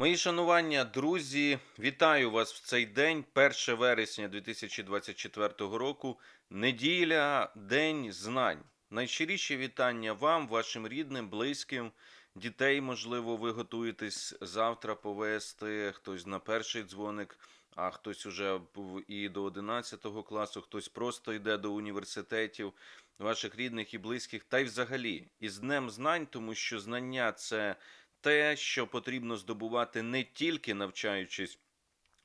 Мої шанування, друзі, вітаю вас в цей день, 1 вересня 2024 року, неділя, День знань. Найщиріші вітання вам, вашим рідним, близьким, дітей, можливо, ви готуєтесь завтра повести, хтось на перший дзвоник, а хтось уже і до 11 класу, хтось просто йде до університетів, ваших рідних і близьких, та й взагалі із Днем знань, тому що знання це те, що потрібно здобувати не тільки навчаючись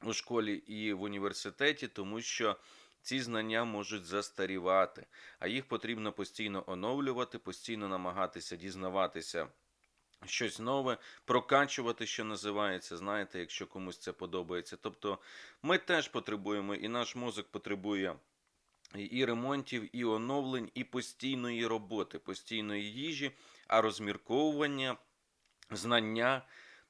у школі і в університеті, тому що ці знання можуть застарівати, а їх потрібно постійно оновлювати, постійно намагатися дізнаватися. Щось нове, прокачувати, що називається, знаєте, якщо комусь це подобається. Тобто ми теж потребуємо, і наш мозок потребує і ремонтів, і оновлень, і постійної роботи, постійної їжі, а розмірковування знання,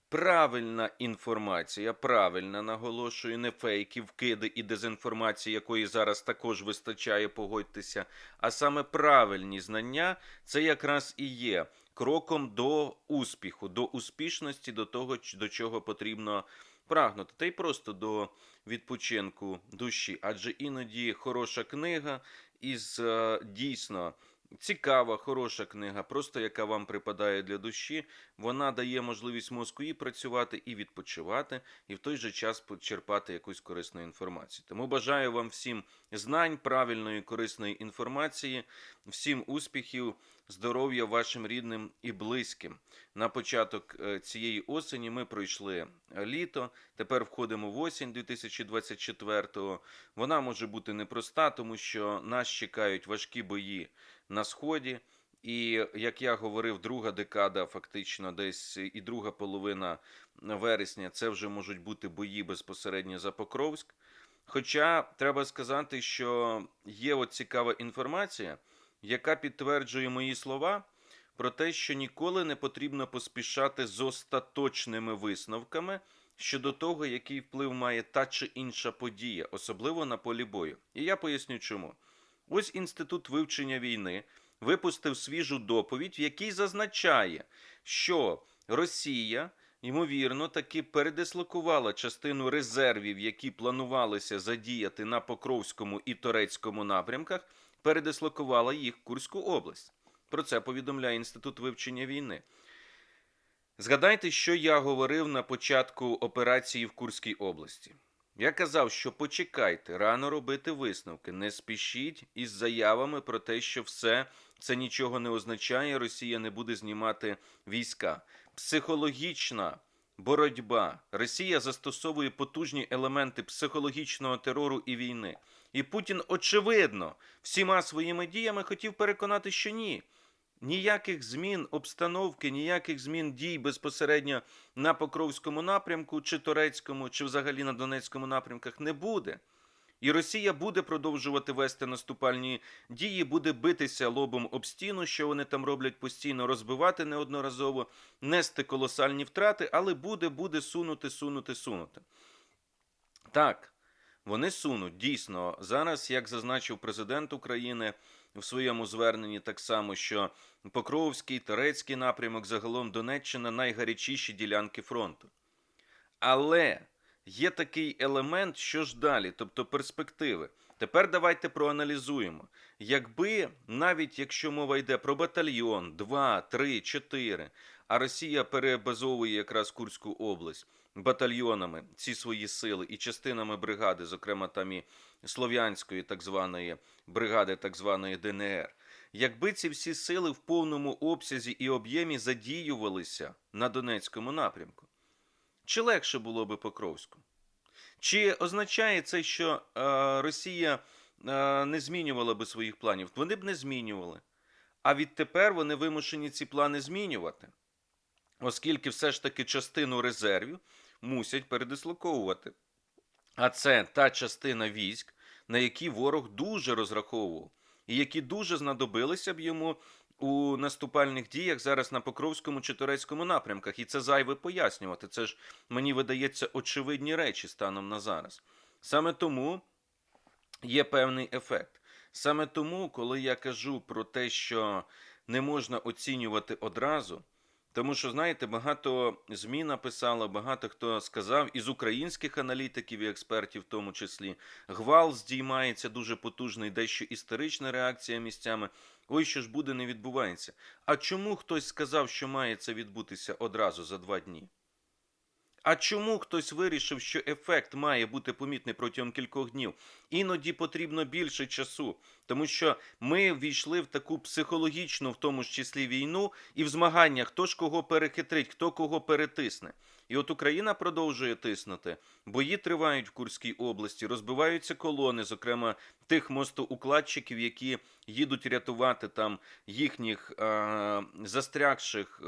правильна інформація, правильна наголошую, не фейки, вкиди і дезінформації, якої зараз також вистачає, погодьтеся, а саме правильні знання це якраз і є кроком до успіху, до успішності, до того, до чого потрібно прагнути, та й просто до відпочинку душі. Адже іноді хороша книга із е, дійсно цікава, хороша книга, просто яка вам припадає для душі, вона дає можливість мозку і працювати, і відпочивати, і в той же час почерпати якусь корисну інформацію. Тому бажаю вам всім знань, правильної корисної інформації, всім успіхів, здоров'я вашим рідним і близьким. На початок е, цієї осені ми пройшли е, літо. Тепер входимо в осінь 2024-го. Вона може бути непроста, тому що нас чекають важкі бої на сході. І як я говорив, друга декада, фактично, десь і друга половина вересня, це вже можуть бути бої безпосередньо за Покровськ. Хоча треба сказати, що є от цікава інформація, яка підтверджує мої слова про те, що ніколи не потрібно поспішати з остаточними висновками щодо того, який вплив має та чи інша подія, особливо на полі бою. І я поясню чому. Ось інститут вивчення війни випустив свіжу доповідь, в якій зазначає, що Росія, ймовірно, таки передислокувала частину резервів, які планувалися задіяти на Покровському і Торецькому напрямках, передислокувала їх в Курську область. Про це повідомляє Інститут вивчення війни. Згадайте, що я говорив на початку операції в Курській області. Я казав, що почекайте, рано робити висновки, не спішіть із заявами про те, що все це нічого не означає, Росія не буде знімати війська. Психологічна боротьба. Росія застосовує потужні елементи психологічного терору і війни. І Путін, очевидно, всіма своїми діями хотів переконати, що ні. Ніяких змін обстановки, ніяких змін дій безпосередньо на Покровському напрямку, чи Турецькому, чи взагалі на Донецькому напрямках не буде. І Росія буде продовжувати вести наступальні дії, буде битися лобом об стіну, що вони там роблять постійно, розбивати неодноразово, нести колосальні втрати, але буде, буде сунути, сунути, сунути. Так, вони сунуть дійсно зараз, як зазначив президент України в своєму зверненні, так само, що Покровський, Торецький напрямок, загалом Донеччина найгарячіші ділянки фронту. Але є такий елемент, що ж далі, тобто перспективи. Тепер давайте проаналізуємо. Якби навіть якщо мова йде про батальйон, 2, 3, 4, а Росія перебазовує якраз Курську область батальйонами ці свої сили і частинами бригади, зокрема там і слов'янської так званої бригади, так званої ДНР. Якби ці всі сили в повному обсязі і об'ємі задіювалися на Донецькому напрямку, чи легше було би Покровську? Чи означає це, що е, Росія е, не змінювала би своїх планів? Вони б не змінювали. А відтепер вони вимушені ці плани змінювати, оскільки все ж таки частину резервів мусять передислоковувати. А це та частина військ, на які ворог дуже розраховував, і які дуже знадобилися б йому у наступальних діях зараз на Покровському чи Турецькому напрямках. І це зайве пояснювати. Це ж мені видається очевидні речі станом на зараз. Саме тому є певний ефект. Саме тому, коли я кажу про те, що не можна оцінювати одразу, Тому що, знаєте, багато ЗМІ написало, багато хто сказав, із українських аналітиків і експертів, в тому числі, гвал здіймається дуже потужний, дещо історична реакція місцями. Ой, що ж буде, не відбувається. А чому хтось сказав, що має це відбутися одразу за два дні? А чому хтось вирішив, що ефект має бути помітний протягом кількох днів? Іноді потрібно більше часу, тому що ми війшли в таку психологічну, в тому ж числі війну, і в змаганнях хто ж кого перехитрить, хто кого перетисне. І от Україна продовжує тиснути. Бої тривають в Курській області, розбиваються колони, зокрема тих мостоукладчиків, які їдуть рятувати там їхніх е- застрягших е-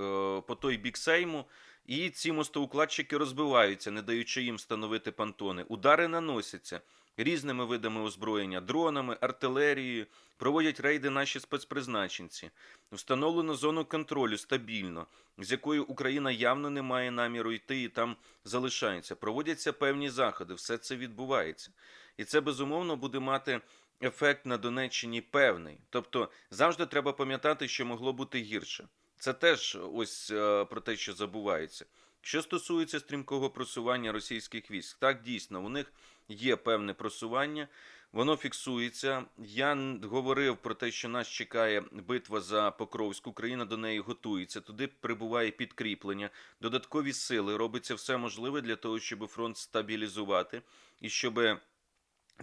по той бік Сейму. І ці мостоукладчики розбиваються, не даючи їм встановити пантони. Удари наносяться різними видами озброєння, дронами, артилерією. Проводять рейди наші спецпризначенці. Встановлено зону контролю стабільно, з якою Україна явно не має наміру йти і там залишається. Проводяться певні заходи, все це відбувається. І це безумовно буде мати ефект на Донеччині певний. Тобто завжди треба пам'ятати, що могло бути гірше. Це теж ось е, про те, що забувається. Що стосується стрімкого просування російських військ, так дійсно у них є певне просування, воно фіксується. Я говорив про те, що нас чекає битва за Покровську. Україна до неї готується. Туди прибуває підкріплення, додаткові сили. Робиться все можливе для того, щоб фронт стабілізувати і щоб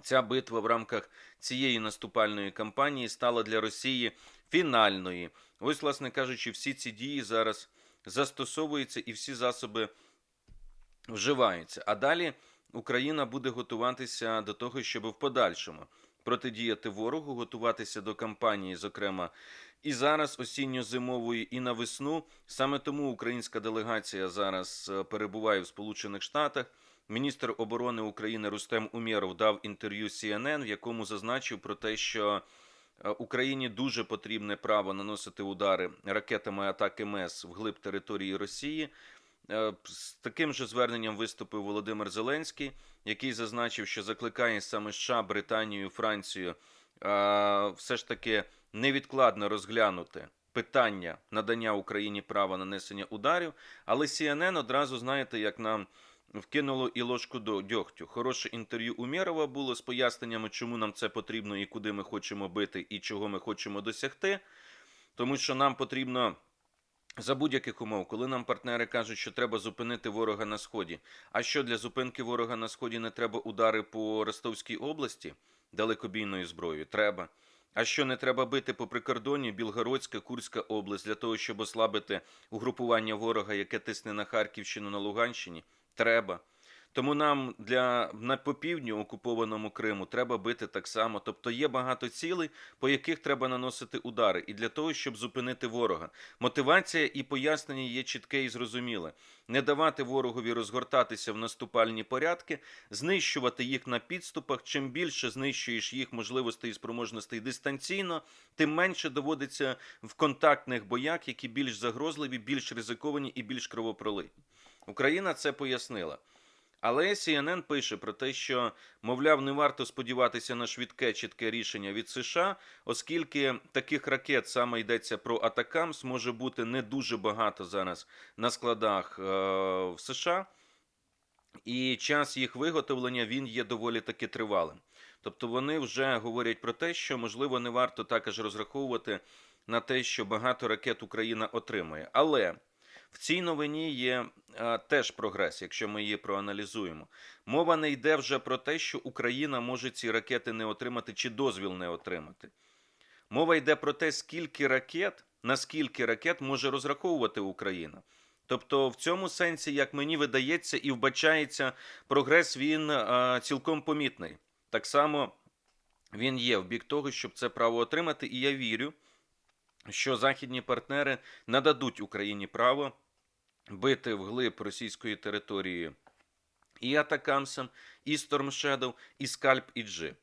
ця битва в рамках цієї наступальної кампанії стала для Росії фінальної. Ось, власне кажучи, всі ці дії зараз застосовуються і всі засоби вживаються. А далі Україна буде готуватися до того, щоб в подальшому протидіяти ворогу, готуватися до кампанії, зокрема. І зараз осінньо-зимової, і на весну. Саме тому українська делегація зараз е, перебуває в Сполучених Штатах. Міністр оборони України Рустем Умєров дав інтерв'ю CNN, в якому зазначив про те, що Україні дуже потрібне право наносити удари ракетами атаки МЕС вглиб території Росії. Е, З таким же зверненням виступив Володимир Зеленський, який зазначив, що закликає саме США, Британію, Францію е, все ж таки невідкладно розглянути питання надання Україні права нанесення ударів. Але CNN одразу знаєте, як нам вкинуло і ложку до дьогтю. Хороше інтерв'ю Умєрова було з поясненнями, чому нам це потрібно і куди ми хочемо бити, і чого ми хочемо досягти. Тому що нам потрібно за будь-яких умов, коли нам партнери кажуть, що треба зупинити ворога на сході. А що для зупинки ворога на сході не треба удари по Ростовській області далекобійною зброєю? Треба. А що не треба бити по прикордонні Білгородська, Курська область для того, щоб ослабити угрупування ворога, яке тисне на Харківщину на Луганщині? Треба. Тому нам для на по півдню окупованому Криму треба бити так само. Тобто є багато цілей, по яких треба наносити удари, і для того, щоб зупинити ворога. Мотивація і пояснення є чітке і зрозуміле: не давати ворогові розгортатися в наступальні порядки, знищувати їх на підступах. Чим більше знищуєш їх можливостей і спроможностей дистанційно, тим менше доводиться в контактних боях, які більш загрозливі, більш ризиковані і більш кровопролитні. Україна це пояснила. Але CNN пише про те, що, мовляв, не варто сподіватися на швидке чітке рішення від США, оскільки таких ракет саме йдеться про Атакамс, може бути не дуже багато зараз на складах е- в США, і час їх виготовлення він є доволі таки тривалим. Тобто вони вже говорять про те, що можливо не варто також розраховувати на те, що багато ракет Україна отримує. Але в цій новині є а, теж прогрес, якщо ми її проаналізуємо. Мова не йде вже про те, що Україна може ці ракети не отримати чи дозвіл не отримати. Мова йде про те, скільки ракет, на скільки ракет може розраховувати Україна. Тобто, в цьому сенсі, як мені видається і вбачається, прогрес він а, цілком помітний. Так само він є в бік того, щоб це право отримати, і я вірю, що західні партнери нададуть Україні право бити вглиб російської території і Атакамсом, і Storm Shadow, і Скальп, і Джи.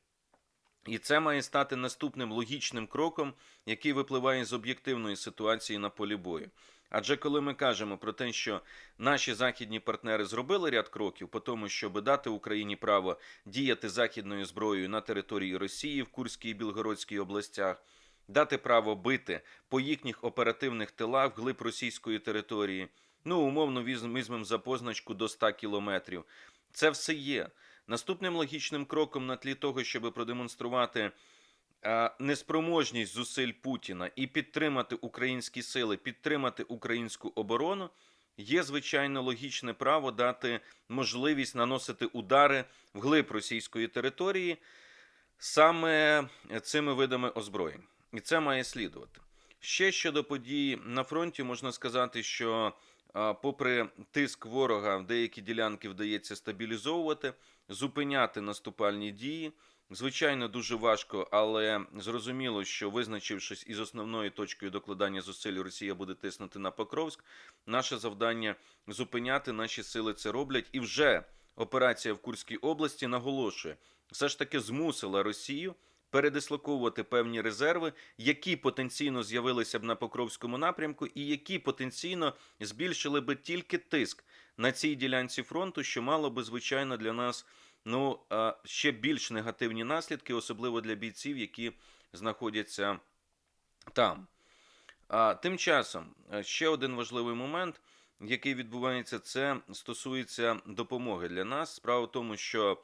І це має стати наступним логічним кроком, який випливає з об'єктивної ситуації на полі бою. Адже коли ми кажемо про те, що наші західні партнери зробили ряд кроків по тому, щоб дати Україні право діяти західною зброєю на території Росії в Курській і Білгородській областях, дати право бити по їхніх оперативних тилах вглиб російської території. Ну, умовно, візьм- візьмемо за позначку до 100 кілометрів. Це все є. Наступним логічним кроком на тлі того, щоб продемонструвати е, неспроможність зусиль Путіна і підтримати українські сили, підтримати українську оборону, є звичайно логічне право дати можливість наносити удари вглиб російської території саме цими видами озброєнь. І це має слідувати. Ще щодо подій на фронті, можна сказати, що попри тиск ворога, деякі ділянки вдається стабілізовувати, зупиняти наступальні дії. Звичайно, дуже важко, але зрозуміло, що визначившись із основною точкою докладання зусиль, Росія буде тиснути на Покровськ. Наше завдання зупиняти наші сили це роблять. І вже операція в Курській області наголошує, все ж таки змусила Росію передислоковувати певні резерви, які потенційно з'явилися б на Покровському напрямку, і які потенційно збільшили би тільки тиск на цій ділянці фронту, що мало би звичайно для нас ну ще більш негативні наслідки, особливо для бійців, які знаходяться там. А тим часом е, ще один важливий момент, який відбувається, це стосується допомоги для нас. Справа в тому, що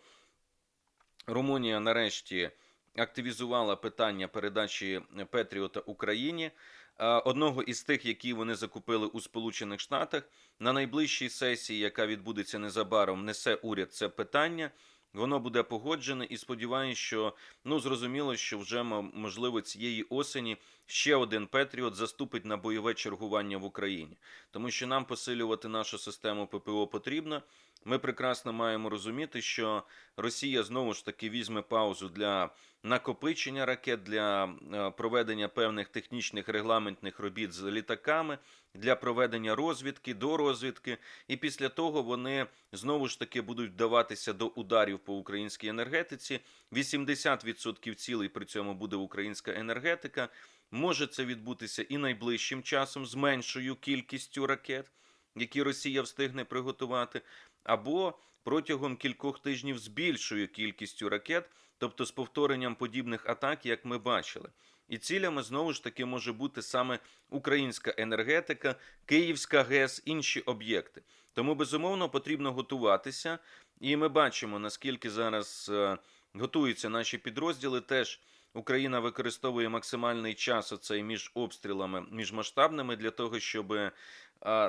Румунія нарешті активізувала питання передачі Петріота Україні. Е, Одного із тих, які вони закупили у Сполучених Штатах, на найближчій сесії, яка відбудеться незабаром, несе уряд це питання. Воно буде погоджене і сподіваюся, що ну зрозуміло, що вже можливо цієї осені ще один Петріот заступить на бойове чергування в Україні, тому що нам посилювати нашу систему ППО потрібно. Ми прекрасно маємо розуміти, що Росія знову ж таки візьме паузу для накопичення ракет, для е, проведення певних технічних регламентних робіт з літаками, для проведення розвідки, до розвідки, і після того вони знову ж таки будуть вдаватися до ударів по українській енергетиці. 80% цілей при цьому буде українська енергетика. Може це відбутися і найближчим часом з меншою кількістю ракет, які Росія встигне приготувати, або протягом кількох тижнів з більшою кількістю ракет, тобто з повторенням подібних атак, як ми бачили. І цілями знову ж таки може бути саме українська енергетика, Київська ГЕС, інші об'єкти. Тому безумовно потрібно готуватися, і ми бачимо наскільки зараз е, готуються наші підрозділи. Теж Україна використовує максимальний час оцей між обстрілами, між масштабними для того, щоб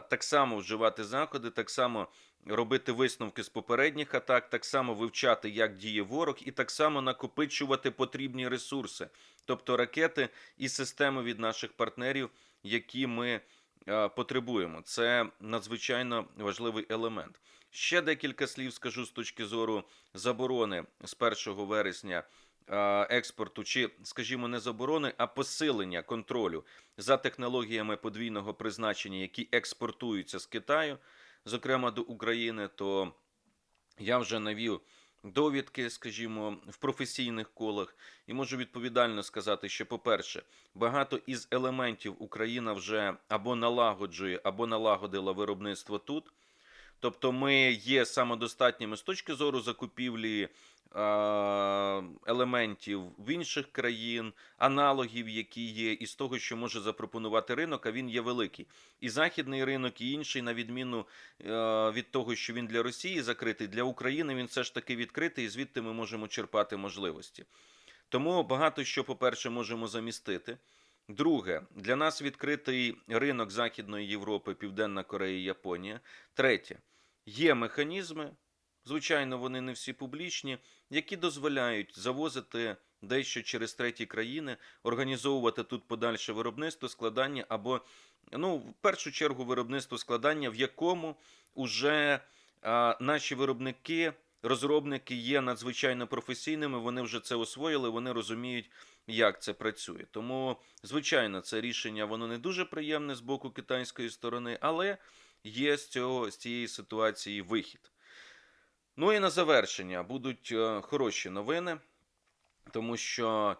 так само вживати заходи, так само робити висновки з попередніх атак, так само вивчати, як діє ворог, і так само накопичувати потрібні ресурси, тобто ракети і системи від наших партнерів, які ми потребуємо. Це надзвичайно важливий елемент. Ще декілька слів скажу з точки зору заборони з 1 вересня експорту, чи, скажімо, не заборони, а посилення контролю за технологіями подвійного призначення, які експортуються з Китаю, зокрема до України, то я вже навів довідки, скажімо, в професійних колах, і можу відповідально сказати, що, по-перше, багато із елементів Україна вже або налагоджує, або налагодила виробництво тут. Тобто ми є самодостатніми з точки зору закупівлі е, елементів в інших країн, аналогів, які є, і з того, що може запропонувати ринок, а він є великий. І західний ринок, і інший, на відміну е, від того, що він для Росії закритий, для України він все ж таки відкритий, і звідти ми можемо черпати можливості. Тому багато що, по-перше, можемо замістити. Друге, для нас відкритий ринок Західної Європи, Південна Корея, і Японія. Третє, є механізми, звичайно, вони не всі публічні, які дозволяють завозити дещо через треті країни, організовувати тут подальше виробництво, складання або, ну, в першу чергу, виробництво складання, в якому уже а, наші виробники. Розробники є надзвичайно професійними, вони вже це освоїли, вони розуміють, як це працює. Тому, звичайно, це рішення воно не дуже приємне з боку китайської сторони, але є з цього з цієї ситуації вихід. Ну і на завершення будуть е, хороші новини, тому що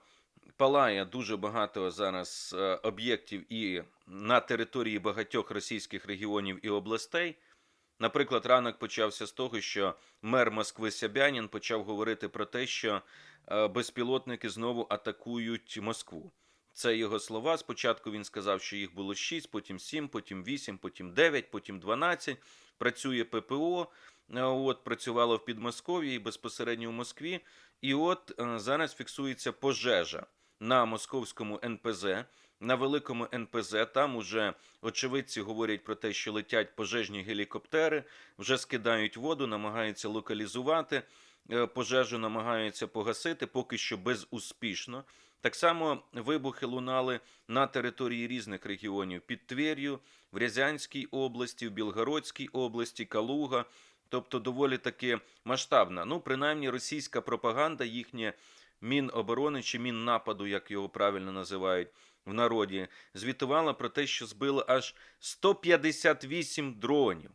палає дуже багато зараз е, об'єктів і на території багатьох російських регіонів і областей. Наприклад, ранок почався з того, що мер Москви Сябянін почав говорити про те, що е, безпілотники знову атакують Москву. Це його слова. Спочатку він сказав, що їх було 6, потім 7, потім 8, потім 9, потім 12. Працює ППО. Е, От працювало в Підмосков'ї і безпосередньо в Москві. І от е, зараз фіксується пожежа на московському НПЗ, на великому НПЗ. Там уже очевидці говорять про те, що летять пожежні гелікоптери, вже скидають воду, намагаються локалізувати е, пожежу, намагаються погасити, поки що безуспішно. Так само вибухи лунали на території різних регіонів під Твер'ю, в Рязанській області, в Білгородській області, Калуга. Тобто доволі таки масштабна. Ну, принаймні, російська пропаганда, їхнє Міноборони чи Міннападу, як його правильно називають в народі, звітувала про те, що збили аж 158 дронів.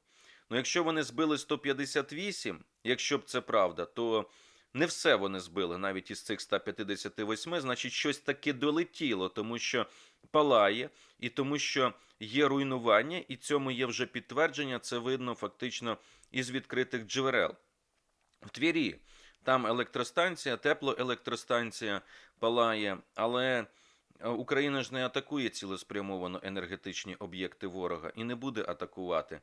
Ну, якщо вони збили 158, якщо б це правда, то не все вони збили, навіть із цих 158, значить, щось таке долетіло, тому що палає, і тому що є руйнування, і цьому є вже підтвердження. Це видно фактично із відкритих джерел. В Твірі там електростанція, теплоелектростанція палає, але е, Україна ж не атакує цілеспрямовано енергетичні об'єкти ворога і не буде атакувати.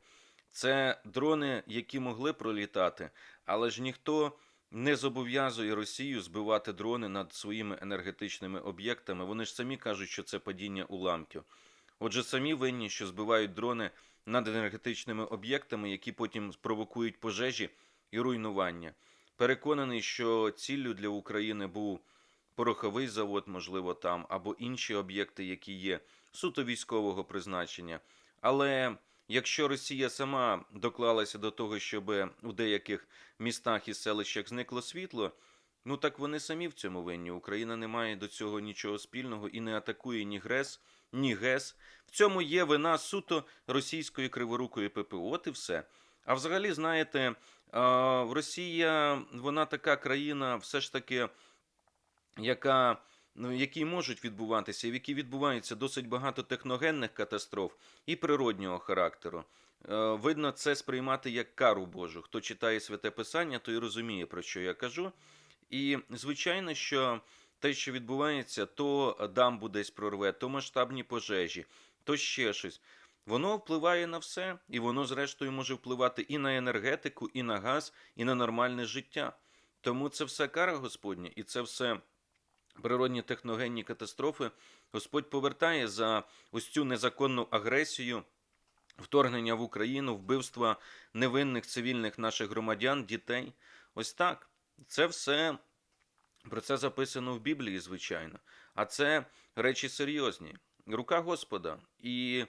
Це дрони, які могли пролітати, але ж ніхто не зобов'язує Росію збивати дрони над своїми енергетичними об'єктами. Вони ж самі кажуть, що це падіння уламків. Отже, самі винні, що збивають дрони над енергетичними об'єктами, які потім спровокують пожежі і руйнування. Переконаний, що ціллю для України був пороховий завод, можливо, там, або інші об'єкти, які є суто військового призначення. Але якщо Росія сама доклалася до того, щоб у деяких містах і селищах зникло світло, ну так вони самі в цьому винні. Україна не має до цього нічого спільного і не атакує ні ГРЕС, ні ГЕС. В цьому є вина суто російської криворукої ППО. От і все. А взагалі, знаєте, Росія, вона така країна, все ж таки, яка, ну, в якій можуть відбуватися, в якій відбувається досить багато техногенних катастроф і природнього характеру. Е, Видно, це сприймати як кару Божу. Хто читає святе писання, той розуміє, про що я кажу. І звичайно, що те, що відбувається, то дамбу десь прорве, то масштабні пожежі, то ще щось. Воно впливає на все, і воно, зрештою, може впливати і на енергетику, і на газ, і на нормальне життя. Тому це все кара Господня, і це все природні техногенні катастрофи. Господь повертає за ось цю незаконну агресію, вторгнення в Україну, вбивства невинних цивільних наших громадян, дітей. Ось так. Це все про це записано в Біблії, звичайно. А це речі серйозні. Рука Господа. І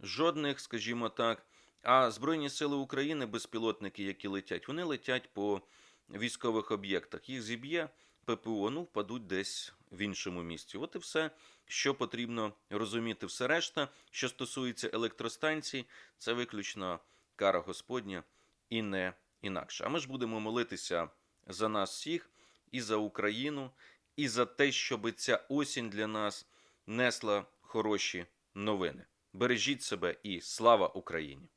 жодних, скажімо так, а Збройні сили України, безпілотники, які летять, вони летять по військових об'єктах. Їх зіб'є ППО, ну, впадуть десь в іншому місці. От і все, що потрібно розуміти. Все решта, що стосується електростанцій, це виключно кара Господня і не інакше. А ми ж будемо молитися за нас всіх і за Україну, і за те, щоб ця осінь для нас несла хороші новини. Бережіть себе і слава Україні!